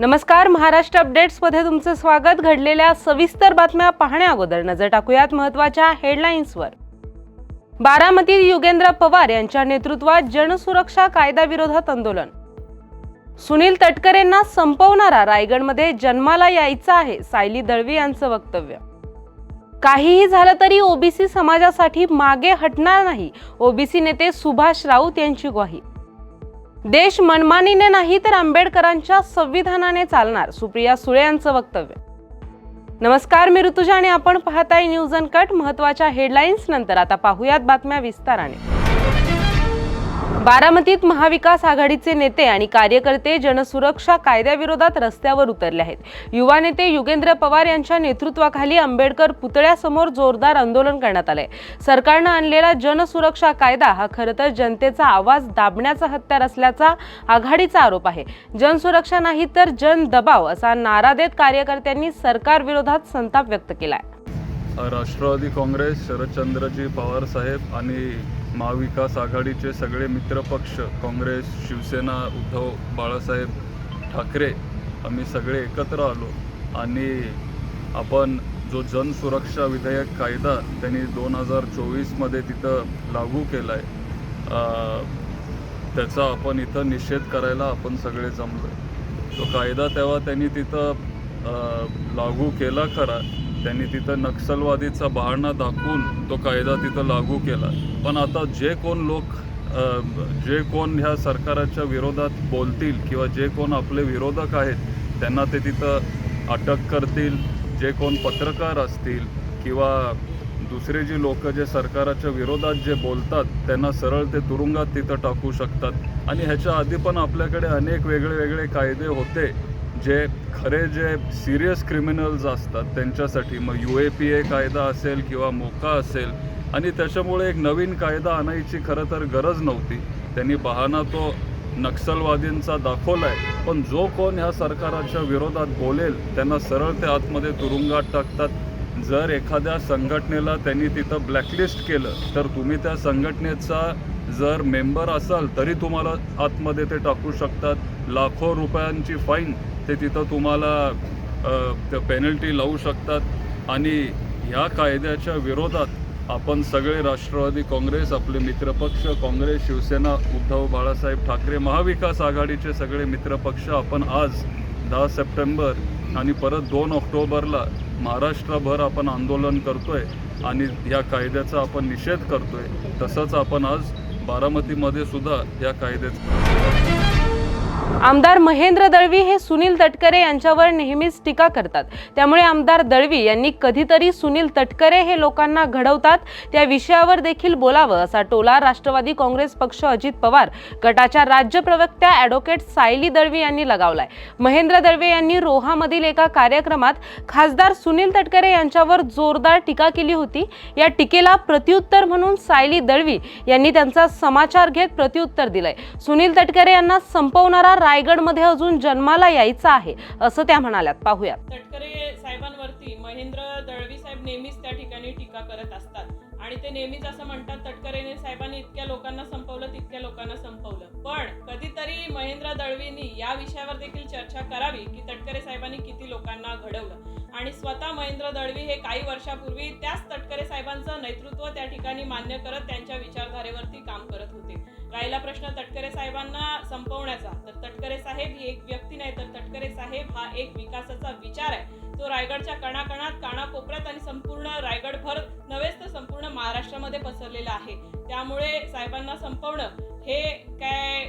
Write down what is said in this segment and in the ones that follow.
नमस्कार महाराष्ट्र अपडेट्समध्ये तुमचं स्वागत. घडलेल्या सविस्तर बातम्या पाहण्या अगोदर नजर टाकूयात महत्त्वाच्या हेडलाईन्सवर. बारामतीत युगेंद्र पवार यांच्या नेतृत्वात जनसुरक्षा कायद्याविरोधात आंदोलन. सुनील तटकरेंना संपवणारा रायगडमध्ये जन्माला यायचा आहे सायली दळवी यांचं वक्तव्य. काहीही झालं तरी ओबीसी समाजासाठी मागे हटणार नाही ओबीसी नेते सुभाष राऊत यांची ग्वाही. देश मनमानीने नाही तर आंबेडकरांच्या संविधानाने चालणार. सुप्रिया सुळे यांचं वक्तव्य. नमस्कार मी ऋतुजा आणि आपण पाहताय न्यूज अन कट महत्त्वाच्या हेडलाईन्स नंतर आता पाहूयात बातम्या विस्ताराने. बारामतीत महाविकास आघाडीचे नेते आणि कार्यकर्ते जनसुरक्षा कायद्याविरोधात रस्त्यावर उतरले आहेत. युवा नेते युगेंद्र पवार यांच्या नेतृत्वाखाली आंबेडकर पुतळ्यासमोर जोरदार आंदोलन करण्यात आलंय. सरकारनं आणलेला जनसुरक्षा कायदा हा खरं तर जनतेचा आवाज दाबण्याचा हत्यार असल्याचा आघाडीचा आरोप आहे. जनसुरक्षा नाही तर जन दबाव असा नारा देत कार्यकर्त्यांनी सरकारविरोधात संताप व्यक्त केलाय. राष्ट्रवादी काँग्रेस शरदचंद्रजी पवार साहेब आणि महाविकास आघाडीचे सगळे मित्रपक्ष काँग्रेस शिवसेना उद्धव बाळासाहेब ठाकरे आम्ही सगळे एकत्र आलो. आणि आपण जो जनसुरक्षा विधेयक कायदा त्यांनी दोन हजार चोवीसमध्ये तिथं लागू केला आहे त्याचा आपण इथं निषेध करायला आपण सगळे जमलो तो कायदा तेव्हा त्यांनी तिथं लागू केला खरा. त्यांनी तिथं नक्षलवादीचा बहाणा दाखवून तो कायदा तिथं लागू केला. पण आता जे कोण लोक जे कोण ह्या सरकाराच्या विरोधात बोलतील किंवा जे कोण आपले विरोधक आहेत त्यांना ते तिथं अटक करतील जे कोण पत्रकार असतील किंवा दुसरे जी लोक जे सरकाराच्या विरोधात जे बोलतात त्यांना सरळ ते तुरुंगात तिथं टाकू शकतात. आणि ह्याच्या आधी पण आपल्याकडे अनेक वेगळे वेगळे कायदे होते. जे खरे जे सिरियस क्रिमिनल्स असतात त्यांच्यासाठी मग यू ए पी ए कायदा असेल किंवा मोका असेल आणि त्याच्यामुळे एक नवीन कायदा आणायची खरं तर गरज नव्हती. त्यांनी बहाणा तो नक्षलवादींचा दाखवला आहे पण जो कोण ह्या सरकाराच्या विरोधात बोलेल त्यांना सरळ ते आतमध्ये तुरुंगात टाकतात. जर एखाद्या संघटनेला त्यांनी तिथं ब्लॅकलिस्ट केलं तर तुम्ही त्या संघटनेचा जर मेंबर असाल तरी तुम्हाला आतमध्ये ते टाकू शकतात. लाखो रुपयांची फाईन ते तिथं तुम्हाला पेनल्टी लावू शकतात. आणि ह्या कायद्याच्या विरोधात आपण सगळे राष्ट्रवादी काँग्रेस आपले मित्रपक्ष काँग्रेस शिवसेना उद्धव बाळासाहेब ठाकरे महाविकास आघाडीचे सगळे मित्रपक्ष आपण आज दहा सप्टेंबर आणि परत दोन ऑक्टोबरला महाराष्ट्रभर आपण आंदोलन करतोय आणि या कायद्याचा आपण निषेध करतोय. तसंच आपण आज बारामतीमध्ये सुद्धा या कायद्याचा आमदार महेंद्र दळवी हे सुनील तटकरे यांच्यावर नेहमीच टीका करतात. त्यामुळे आमदार दळवी यांनी कधीतरी सुनील तटकरे हे लोकांना घडवतात त्या विषयावर देखील बोलावं असा टोला राष्ट्रवादी काँग्रेस पक्ष अजित पवार गटाच्या राज्य प्रवक्त्या ॲडव्होकेट सायली दळवी यांनी लगावलाय. महेंद्र दळवे यांनी रोहामधील एका कार्यक्रमात खासदार सुनील तटकरे यांच्यावर जोरदार टीका केली होती. या टीकेला प्रत्युत्तर म्हणून सायली दळवी यांनी त्यांचा समाचार घेत प्रत्युत्तर दिलंय. सुनील तटकरे यांना संपवणारा रायगडमध्ये अजून जन्माला यायचं आहे असं त्या म्हणाल्यात. पाहूयात. तटकरे साहेबांवरती महेंद्र दळवी साहेब नेहमीच त्या ठिकाणी टीका करत असतात. आणि ते नेहमीच असं म्हणतात तटकरेने साहेबांनी इतक्या लोकांना संपवलं तितक्या लोकांना संपवलं. पण कधीतरी महेंद्र दळवींनी या विषयावर देखील चर्चा करावी की तटकरे साहेबांनी किती लोकांना घडवलं. आणि स्वतः महेंद्र दळवी हे काही वर्षापूर्वी त्याच तटकरे साहेबांचं नेतृत्व त्या ठिकाणी मान्य करत त्यांच्या विचारधारेवरती काम करत होते. राहिला प्रश्न तटकरे साहेबांना संपवण्याचा. तर तटकरे साहेब ही एक व्यक्ती नाही तर तटकरे साहेब हा एक विकासाचा विचार आहे. तो रायगडच्या कणाकणात कानाकोपऱ्यात आणि संपूर्ण रायगडभर नव्हेच तर संपूर्ण महाराष्ट्रामध्ये पसरलेला आहे. त्यामुळे साहेबांना संपवणं हे काय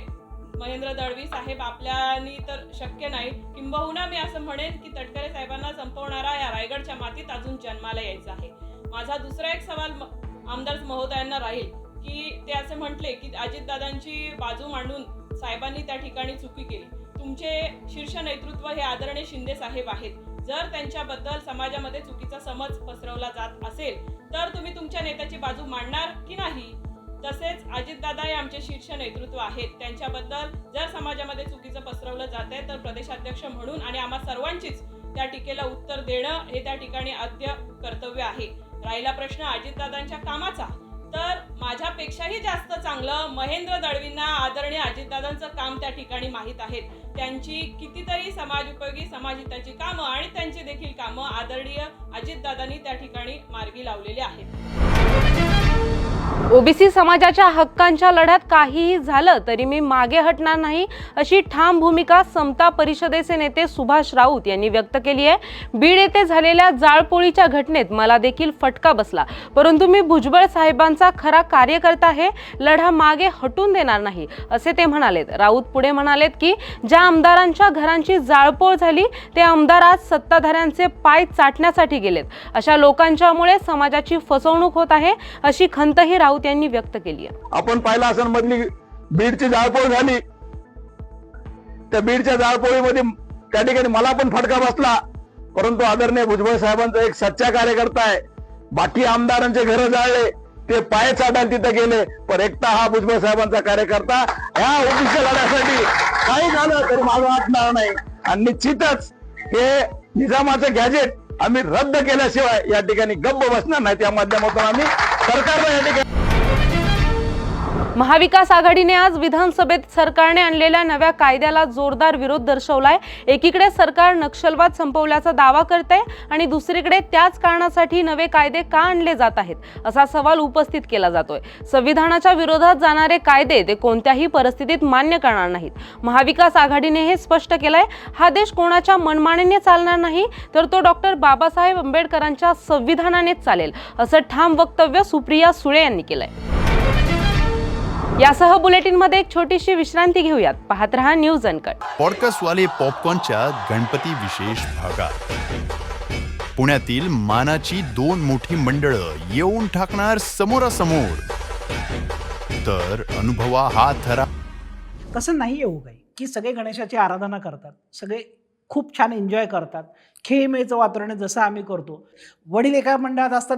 महेंद्र दळवी साहेब आपल्यानी तर शक्य नाही. किंबहुना मी असं म्हणेन की तटकरे साहेबांना संपवणारा या रायगडच्या मातीत अजून जन्माला यायचा आहे. माझा दुसरा एक सवाल आमदार महोदयांना राहील. की ते असे म्हटले की अजितदादांची बाजू मांडून साहेबांनी त्या ठिकाणी चुकी केली. तुमचे शीर्ष नेतृत्व हे आदरणीय शिंदे साहेब आहेत. जर त्यांच्याबद्दल समाजामध्ये चुकीचा समज पसरवला जात असेल तर तुम्ही तुमच्या नेत्याची बाजू मांडणार की नाही? तसेच अजितदादा हे आमचे शीर्ष नेतृत्व आहेत. त्यांच्याबद्दल जर समाजामध्ये चुकीचं पसरवलं जात आहे तर प्रदेशाध्यक्ष म्हणून आणि आम्हा सर्वांचीच त्या टीकेला उत्तर देणं हे त्या ठिकाणी आद्य कर्तव्य आहे. राहिला प्रश्न अजितदादांच्या कामाचा. तर माझ्यापेक्षाही जास्त चांगलं महेंद्र दळवींना आदरणीय अजितदादांचं काम त्या ठिकाणी माहीत आहेत. त्यांची कितीतरी समाजोपयोगी समाजहिताची कामं आणि त्यांची देखील कामं आदरणीय अजितदादांनी त्या ठिकाणी मार्गी लावलेली आहेत. ओबीसी समाजाच्या हक्कांच्या लढ्यात काहीही झालं तरी मी मागे हटणार नाही अशी ठाम भूमिका समता परिषदेचे नेते सुभाष राऊत यांनी व्यक्त केली आहे. बीड येथे झालेल्या जाळपोळीच्या घटनेत मला देखील फटका बसला. परंतु मी भुजबळ साहेबांचा खरा कार्यकर्ता आहे लढा मागे हटून देणार नाही असे ते म्हणालेत. राऊत पुढे म्हणालेत की ज्या आमदारांच्या घरांची जाळपोळ झाली ते आमदार आज सत्ताधाऱ्यांचे पाय चाटण्यासाठी गेलेत. अशा लोकांच्यामुळे समाजाची फसवणूक होत आहे अशी खंतही राऊत यांनी व्यक्त केली आहे. आपण पाहिलं असं मधली बीडची जाळपोळ झाली. त्या बीडच्या जाळपोळीमध्ये त्या ठिकाणी मला पण फटका बसला. परंतु आदरणीय भुजबळ साहेबांचा एक सच्चा कार्यकर्ता आहे. बाकी आमदारांचे घर जाळले. ते पाय चाटायला तिथे गेले. पण एकटा हा भुजबळ साहेबांचा कार्यकर्ता ह्या ओबीसी लढ्यासाठी काही झालं तरी मला वाटणार नाही. आणि निश्चितच हे निजामाचं गॅजेट आम्ही रद्द केल्याशिवाय या ठिकाणी गप्प बसणार नाही. त्या माध्यमातून आम्ही सरकारला या ठिकाणी महाविकास आघाडीने आज विधानसभेत सरकारने आणलेल्या नव्या कायद्याला जोरदार विरोध दर्शवलाय. एकीकडे सरकार नक्षलवाद संपवल्याचा दावा करते आणि दुसरीकडे त्याच कारणासाठी नवे कायदे का आणले जात आहेत? असा सवाल उपस्थित केला जातोय. संविधानाच्या विरोधात जाणारे कायदे ते कोणत्याही परिस्थितीत मान्य करणार नाहीत. महाविकास आघाडीने हे स्पष्ट केलंय. हा देश कोणाच्या मनमानीने चालणार नाही तर तो डॉक्टर बाबासाहेब आंबेडकरांच्या संविधानानेच चालेल असं ठाम वक्तव्य सुप्रिया सुळे यांनी केलंय. यासह बुलेटिनमध्ये एक छोटीशी विश्रांती घेऊयात. पाहत रहा न्यूज अनकट. पॉडकास्टवाले पॉपकॉर्नच्या गणपती विशेष भागात. पुण्यातील मानाची दोन मोठी मंडळं येऊन टाकणार समोरासमोर. तर अनुभवा हा थरा तसं नाही येऊ काही की सगळे गणेशाची आराधना करतात. सगळे खूप छान एन्जॉय करतात. खेळमेचं वातावरण जसं आम्ही करतो. वडील एका मंडळात असतात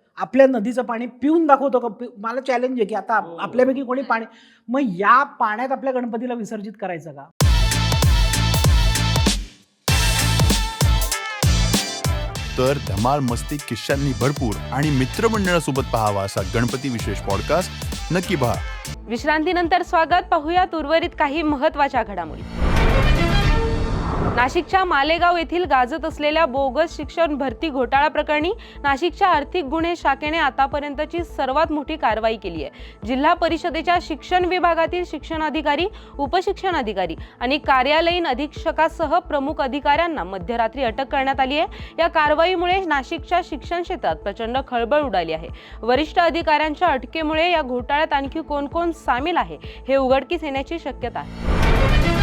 आपल्या नदीचं पाणी पिऊन दाखवतो का? पि- मला चॅलेंज आहे की आता आप- आपल्यापैकी कोणी पाणी मग या पाण्यात आपल्या गणपतीला विसर्जित करायचं का? तर धमाल मस्ती किश्यांनी भरपूर आणि मित्रमंडळासोबत पाहावा असा गणपती विशेष पॉडकास्ट नक्की पहा. विश्रांतीनंतर स्वागत. पाहूयात उर्वरित काही महत्त्वाच्या घडामोडी. नाशिकच्या मालेगाव येथील गाजत असलेल्या बोगस शिक्षण भरती घोटाळा प्रकरणी नाशिकच्या आर्थिक गुन्हे शाखेने आतापर्यंतची सर्वात मोठी कारवाई केली आहे. जिल्हा परिषदेच्या शिक्षण विभागातील शिक्षणाधिकारी उपशिक्षणाधिकारी आणि कार्यालयीन अधीक्षकासह प्रमुख अधिकाऱ्यांना मध्यरात्री अटक करण्यात आली आहे. या कारवाईमुळे नाशिकच्या शिक्षण क्षेत्रात प्रचंड खळबळ उडाली आहे. वरिष्ठ अधिकाऱ्यांच्या अटकेमुळे या घोटाळ्यात आणखी कोण कोण सामील आहे हे उघडकीस येण्याची शक्यता आहे.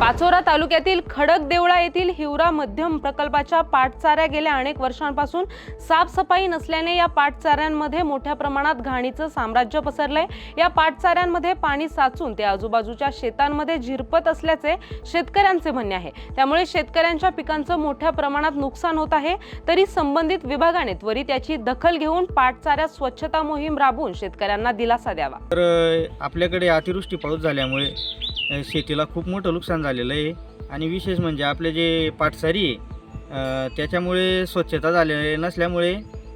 पाचोरा तालुक्यातील खडक देवळा येथील हिवरा मध्यम प्रकल्पाच्या पाटचाऱ्या गेल्या अनेक वर्षांपासून साफसफाई नसल्याने या पाटचाऱ्यांमध्ये मोठ्या प्रमाणात घाणीचं साम्राज्य पसरलंय. या पाटचाऱ्यांमध्ये पाणी साचून ते आजूबाजूच्या शेतांमध्ये झिरपत असल्याचे शेतकऱ्यांचे म्हणणे आहे. त्यामुळे शेतकऱ्यांच्या पिकांचं मोठ्या प्रमाणात नुकसान होत आहे. तरी संबंधित विभागाने त्वरित याची दखल घेऊन पाठचाऱ्या स्वच्छता मोहीम राबवून शेतकऱ्यांना दिलासा द्यावा. तर आपल्याकडे अतिवृष्टी पाऊस झाल्यामुळे शेतीला खूप मोठं नुकसान झालेलं आहे. आणि विशेष म्हणजे आपले जे पाटसारी आहे त्याच्यामुळे स्वच्छता झाले नसल्यामुळे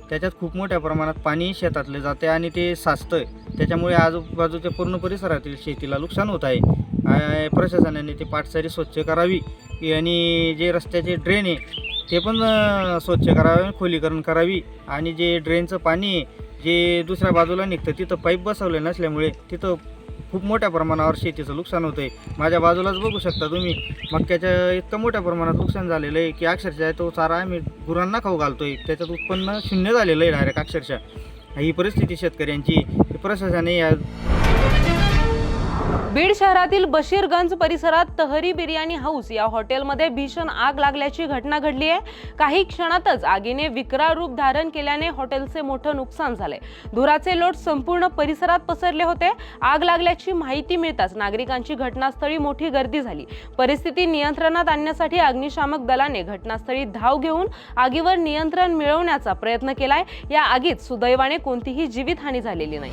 त्याच्यात खूप मोठ्या प्रमाणात पाणी शेतातले जाते आणि ते साचतं त्याच्यामुळे आजूबाजूच्या पूर्ण परिसरातील शेतीला नुकसान होत आहे. प्रशासनाने ते पाटसारी स्वच्छ करावी. आणि जे रस्त्याचे ड्रेन आहे ते पण स्वच्छ करावे खोलीकरण करावी. आणि जे ड्रेनचं पाणी आहे जे दुसऱ्या बाजूला निघतं तिथं पाईप बसवले नसल्यामुळे तिथं खूप मोठ्या प्रमाणावर शेतीचं नुकसान होतं आहे माझ्या बाजूलाच बघू शकता तुम्ही. मक्याच्या इतकं मोठ्या प्रमाणात नुकसान झालेलं आहे की अक्षरशः तो चारा आम्ही गुरांना खाऊ घालतो आहे त्याच्यात उत्पन्न शून्य झालेलं आहे डायरेक्ट अक्षरशः. ही परिस्थिती शेतकऱ्यांची प्रशासनाने या बीड शहरातील बशीरगंज परिसरात तहरी बिर्याणी हाऊस या हॉटेलमध्ये भीषण आग लागल्याची घटना घडली आहे. काही क्षणातच आगीने विकराळ रूप धारण केल्याने हॉटेलचे मोठं नुकसान झाले. धुराचे लोट संपूर्ण परिसरात पसरले होते. आग लागल्याची माहिती मिळताच नागरिकांची घटनास्थळी मोठी गर्दी झाली. परिस्थिती नियंत्रणात आणण्यासाठी अग्निशामक दलाने घटनास्थळी धाव घेऊन आगीवर नियंत्रण मिळवण्याचा प्रयत्न केलाय. या आगीत सुदैवाने कोणतीही जीवितहानी झालेली नाही.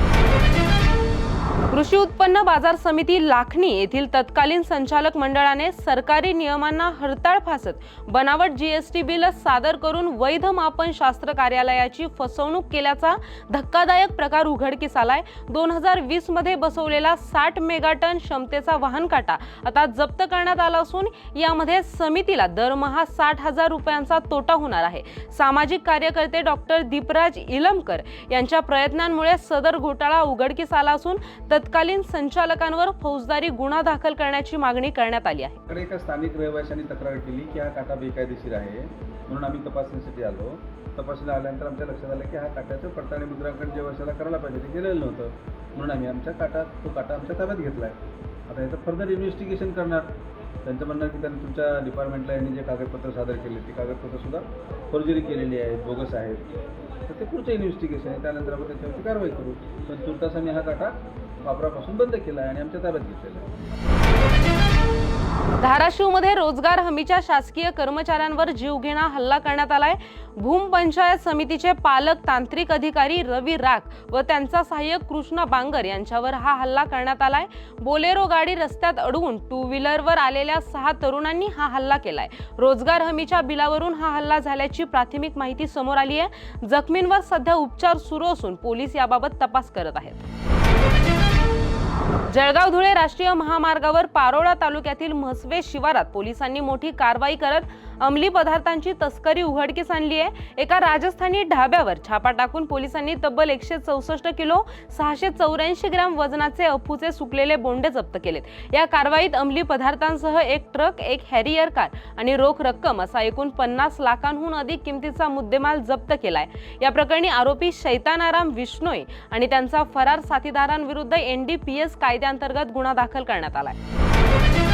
कृषी उत्पन्न बाजार समिती लाखणी येथील तत्कालीन संचालक मंडळाने सरकारी नियमांना हरताळ फासत बनावट जीएसटी बिल सादर करून वैध मापन शास्त्र कार्यालयाची फसवणूक केल्याचा धक्कादायक प्रकार उघडकीस आलाय. दोन हजार वीसमध्ये बसवलेला साठ मेगाटन क्षमतेचा वाहन काटा आता जप्त करण्यात आला असून यामध्ये समितीला दरमहा साठ हजार रुपयांचा तोटा होणार आहे. सामाजिक कार्यकर्ते डॉक्टर दीपराज इलमकर यांच्या प्रयत्नांमुळे सदर घोटाळा उघडकीस आला असून तत्कालीन संचालकांवर फौजदारी गुन्हा दाखल करण्याची मागणी करण्यात आली आहे. एका स्थानिक रहिवाशांनी तक्रार केली की हा काटा बेकायदेशीर आहे म्हणून आम्ही तपासणीसाठी आलो. तपासणीला आल्यानंतर आमच्या लक्षात आलं की हा काट्याचं पडताळणी मुद्रांकन जे वर्षाला करायला पाहिजे ते केलेलं नव्हतं. म्हणून आम्ही आमच्या काटा तो काटा आमच्या ताब्यात घेतला आहे आता याचं फर्दर इन्व्हेस्टिगेशन करणार. त्यांचं म्हणणं की त्यांनी तुमच्या डिपार्टमेंटला यांनी जे कागदपत्र सादर केले ते कागदपत्रसुद्धा फॉर्जरी केलेली आहेत बोगस आहेत. तर ते पुढचं इन्व्हेस्टिगेशन आहे. त्यानंतर आपण त्याच्यावरती कारवाई करू. पण तुर्तास आम्ही हा काटा वापरापासून बंद केला आहे आणि आमच्या ताब्यात घेतलेला आहे. धाराशिवमध्ये रोजगार हमीच्या शासकीय कर्मचाऱ्यांवर जीवघेणा हल्ला करण्यात आलाय. भूम पंचायत समितीचे पालक तांत्रिक अधिकारी रवी राख व त्यांचा सहाय्यक कृष्णा बांगर यांच्यावर हा हल्ला करण्यात आलाय. बोलेरो गाडी रस्त्यात अडवून टू व्हीलरवर आलेल्या सहा तरुणांनी हा हल्ला केलाय. रोजगार हमीच्या बिलावरून हा हल्ला झाल्याची प्राथमिक माहिती समोर आली आहे जखमींवर सध्या उपचार सुरू असून पोलीस याबाबत तपास करत आहेत. जळगाव धुळे राष्ट्रीय महामार्गावर पारोळा तालुक्यातील म्हसवे शिवारात पोलिसांनी मोठी कारवाई करत अंमली पदार्थांची तस्करी उघडकीस आणली आहे. एका राजस्थानी ढाब्यावर छापा टाकून पोलिसांनी तब्बल एकशे चौसष्ट किलो सहाशे चौऱ्याऐंशी ग्रॅम वजनाचे अफूचे सुकलेले बोंडे जप्त केलेत. या कारवाईत अंमली पदार्थांसह एक ट्रक एक हॅरियर कार आणि रोख रक्कम असा एकूण पन्नास लाखांहून अधिक किमतीचा मुद्देमाल जप्त केलाय. या प्रकरणी आरोपी शैतानाराम विष्णोई आणि त्यांचा फरार साथीदारांविरुद्ध एनडीपीएस कायद्याअंतर्गत गुन्हा दाखल करण्यात आलाय.